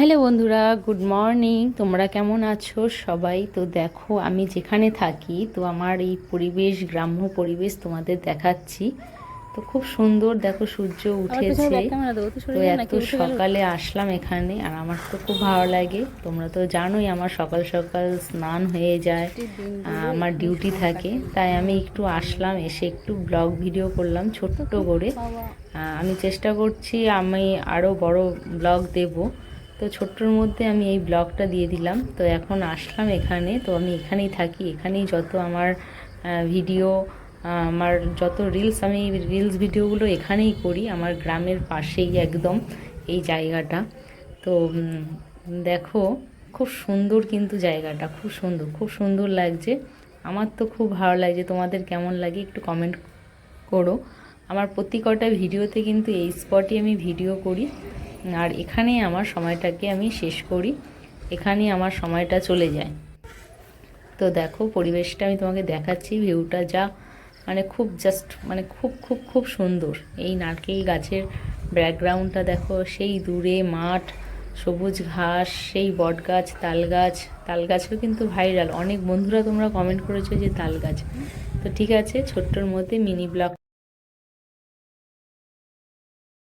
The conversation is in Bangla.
হ্যালো বন্ধুরা গুড মর্নিং। তোমরা কেমন আছো সবাই? তো দেখো আমি যেখানে থাকি তো আমার এই পরিবেশ গ্রাম্য পরিবেশ তোমাদের দেখাচ্ছি। তো খুব সুন্দর দেখো সূর্য উঠেছে। তো এত সকালে আসলাম এখানে আর আমার তো খুব ভালো লাগে। তোমরা তো জানোই আমার সকাল সকাল স্নান হয়ে যায় আমার ডিউটি থাকে। তাই আমি একটু আসলাম এসে একটু ব্লগ ভিডিও করলাম ছোট্ট করে। আমি চেষ্টা করছি আমি আরও বড় ব্লগ দেব। তো ছোট্টর মধ্যে আমি এই ব্লগটা দিয়ে দিলাম। তো এখন আসলাম এখানে। তো আমি এখানেই থাকি। এখানেই যত আমার ভিডিও আমার যত রিলস আমি রিলস ভিডিওগুলো এখানেই করি। আমার গ্রামের পাশেই একদম এই জায়গাটা। তো দেখো, খুব সুন্দর কিন্তু জায়গাটা। খুব সুন্দর। খুব সুন্দর লাগছে। আমার তো খুব ভালো লাগছে। তোমাদের কেমন লাগে একটু কমেন্ট করো। আমার প্রতি কটা ভিডিওতে কিন্তু এই স্পটে আমি ভিডিও করি। আর এখানেই আমার সময়টাকে আমি শেষ করি। এখানে আমার সময়টা চলে যায়। তো দেখো, পরিবেশটা আমি তোমাকে দেখাচ্ছি, ভিউটা যা মানে খুব জাস্ট মানে খুব খুব খুব সুন্দর। এই নারকেল গাছের ব্যাকগ্রাউন্ডটা দেখো, সেই দূরে মাঠ, সবুজ ঘাস, সেই বট গাছ তাল গাছ তাল গাছও কিন্তু ভাইরাল অনেক বন্ধুরা তোমরা কমেন্ট করেছ যে তাল গাছ তো ঠিক আছে, ছোট্টর মধ্যে মিনি ব্লগ